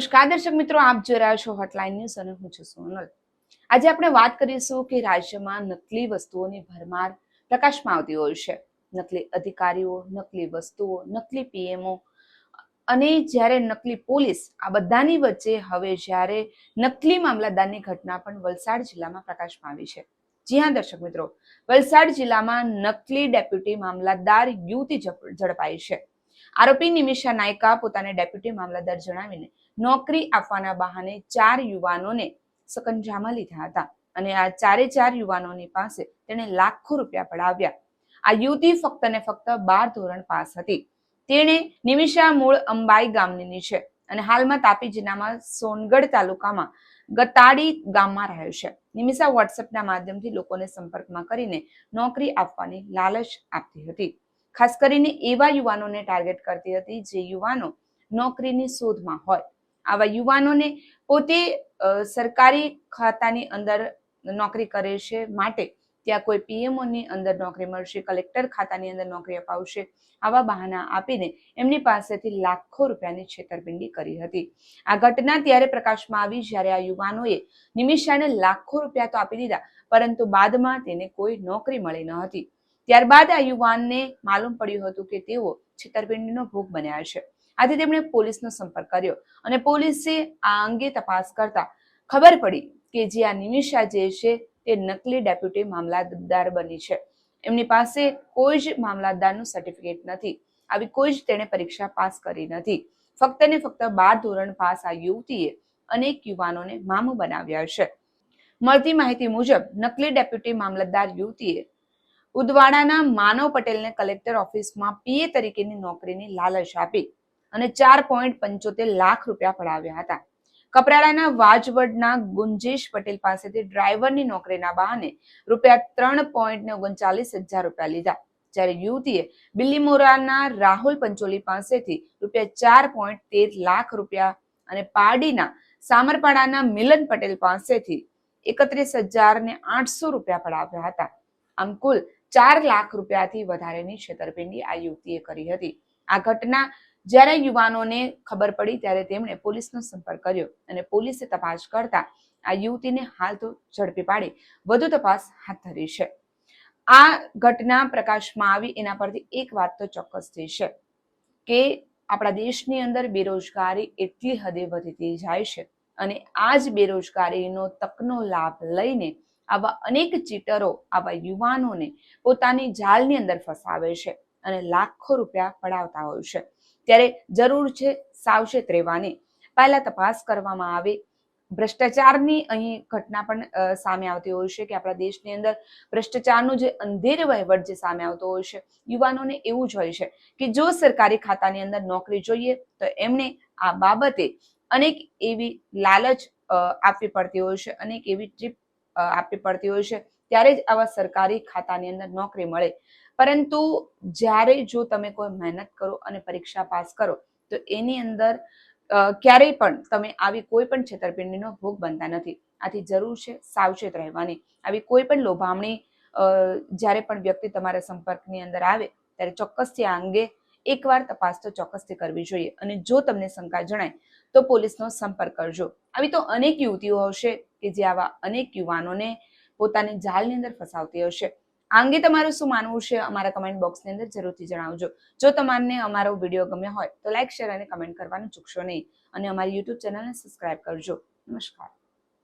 નમસ્કાર. દર્શક મિત્રો, આપ જોઈ રહ્યા છો હોટલાઇન ન્યૂઝ અને હું છું સોનલ. આજે આપણે વાત કરીશું કે રાજ્યમાં નકલી વસ્તુઓની ભરમાર પ્રકાશમાં આવતી હોય છે. નકલી અધિકારીઓ, નકલી વસ્તુઓ, નકલી પીએમઓ અને જ્યારે નકલી પોલીસ આ બધાની વચ્ચે હવે જ્યારે નકલી મામલતદારની ઘટના પણ વલસાડ જિલ્લામાં પ્રકાશમાં આવી છે. જી હા, દર્શક મિત્રો, વલસાડ જિલ્લામાં નકલી ડેપ્યુટી મામલતદાર યુવતી ઝડપાઈ છે. આરોપી નિમિષા નાયકા પોતાને ડેપ્યુટી મામલતદાર જણાવીને નોકરી આપવાના બહાને ચાર યુવાનોને સકંજામાં લીધા હતા અને આ ચારે ચાર યુવાનોની પાસે તેણે લાખો રૂપિયા પડાવ્યા. આ યુવતી ફક્ત ને ફક્ત બાર ધોરણ પાસ હતી. તેણે નિમિષા મૂળ અંબાઈ ગામની છે અને હાલમાં તાપી જિલ્લામાં સોનગઢ તાલુકામાં ગતાડી ગામમાં રહે છે. નિમિષા વોટ્સએપના માધ્યમથી લોકોને સંપર્કમાં કરીને નોકરી આપવાની લાલચ આપતી હતી. ખાસ કરીને એવા યુવાનોને ટાર્ગેટ કરતી હતી જે યુવાનો નોકરીની શોધમાં હોય. આવા યુવાનોને પોતે સરકારી ખાતાની અંદર નોકરી કરે છે માટે ત્યાં કોઈ પીએમઓની અંદર નોકરી મળશે, કલેક્ટર ખાતાની અંદર નોકરી અપાવશે, આવા બહાના આપીને એમની પાસેથી લાખો રૂપિયાની છેતરપિંડી કરી હતી. આ ઘટના ત્યારે પ્રકાશમાં આવી જ્યારે આ યુવાનોએ નિમિષાને લાખો રૂપિયા તો આપી દીધા, પરંતુ બાદમાં તેને કોઈ નોકરી મળી ન હતી. ત્યારબાદ આ યુવાનને માલુમ પડ્યું હતું કે તેઓ છેતરપિંડીનો ભોગ બન્યા છે. આથી તેમણે પોલીસનો સંપર્ક કર્યો અને પોલીસે આ અંગે તપાસ કરતા ખબર પડી કે જે આ નિમિષા જે છે તે નકલી ડેપ્યુટી મામલતદાર બની છે. એમની પાસે કોઈ જ મામલતદારનું સર્ટિફિકેટ નથી. આવી કોઈ જ તેણે પરીક્ષા પાસ કરી નથી. ફક્ત ને ફક્ત બાર ધોરણ પાસ આ યુવતીએ અનેક યુવાનોને મામું બનાવ્યા છે. મળતી માહિતી મુજબ, નકલી ડેપ્યુટી મામલતદાર યુવતીએ ઉદવાડાના માનવ પટેલને કલેક્ટર ઓફિસમાં પીએ તરીકેની નોકરીની લાલચ આપી. અને ચાર પોઈન્ટ પંચોતેર લાખ રૂપિયા ફળાવ્યા હતા. કપરાડાના વાજવડના ગુંજેશ પટેલ પાસેથી ડ્રાઈવરની નોકરીના બહાને રૂપિયા ત્રણ પોઈન્ટ ઓગણચાલીસ હજાર રૂપિયા લીધા. જ્યારે યુવતીએ બિલ્લીમોરાના રાહુલ પંચોલી પાસેથી રૂપિયા ચાર પોઈન્ટ તેર લાખ રૂપિયા અને પારડીના સામરપાડાના મિલન પટેલ પાસેથી એકત્રીસ હજાર ને આઠસો રૂપિયા પડાવ્યા હતા. આમ કુલ ચાર લાખ રૂપિયાથી વધારેની છેતરપિંડી આ યુવતીએ કરી હતી. આ ઘટના જ્યારે યુવાનોને ખબર પડી ત્યારે તેમણે પોલીસનો સંપર્ક કર્યો અને પોલીસે તપાસ કરતા આ યુવતીને હાલ તો ઝડપી પાડી વધુ તપાસ હાથ ધરી છે. આ ઘટના પ્રકાશમાં આવી એના પરથી એક વાત તો ચોક્કસ થઈ છે કે આપણા દેશની અંદર બેરોજગારી એટલી હદે વધતી જાય છે અને આ જ બેરોજગારીનો તકનો લાભ લઈને આવા અનેક ચીટરો આવા યુવાનોને પોતાની જાલની અંદર ફસાવે છે અને લાખો રૂપિયા પડાવતા હોય છે. ત્યારે જરૂર છે સાવચેત રહેવાની. પહેલા તપાસ કરવામાં આવે. ભ્રષ્ટાચારની અહીં ઘટના પણ સામે આવતી હોય છે કે આપણા દેશની અંદર ભ્રષ્ટાચારનું જે અંધેર વહીવટ જે સામે આવતો હોય છે, યુવાનોને એવું જ હોય છે કે જો સરકારી ખાતાની અંદર નોકરી જોઈએ, તો એમણે આ બાબતે અનેક એવી લાલચ આપવી પડતી હોય છે, અનેક એવી ટ્રીપ આપવી પડતી હોય છે ત્યારે જ આવા સરકારી ખાતાની અંદર નોકરી મળે. પરંતુ જ્યારે જો તમે કોઈ મહેનત કરો અને પરીક્ષા પાસ કરો, તો એની અંદર ક્યારેય પણ તમે આવી કોઈ પણ છેતરપિંડીનો ભોગ બનતા નથી. આથી જરૂર છે સાવચેત રહેવાની. આવી કોઈ પણ લોભામણી જ્યારે પણ વ્યક્તિ તમારા સંપર્કની અંદર આવે, ત્યારે ચોક્કસથી આ અંગે એકવાર તપાસ તો ચોક્કસથી કરવી જોઈએ. અને જો તમને શંકા જણાય, તો પોલીસનો સંપર્ક કરજો. આવી તો અનેક યુવતીઓ હશે કે જે આવા અનેક યુવાનોને પોતાની જાલની અંદર ફસાવતી હશે. આ અંગે તમારું શું માનવું છે? અમારા કમેન્ટ બોક્સની અંદર જરૂરથી જણાવજો. જો તમને અમારો વીડિયો ગમ્યો હોય તો લાઇક શેર અને કમેન્ટ કરવાનું ચૂકશો નહીં. અને અમારી યુટ્યુબ ચેનલને સબસ્ક્રાઇબ કરજો. નમસ્કાર.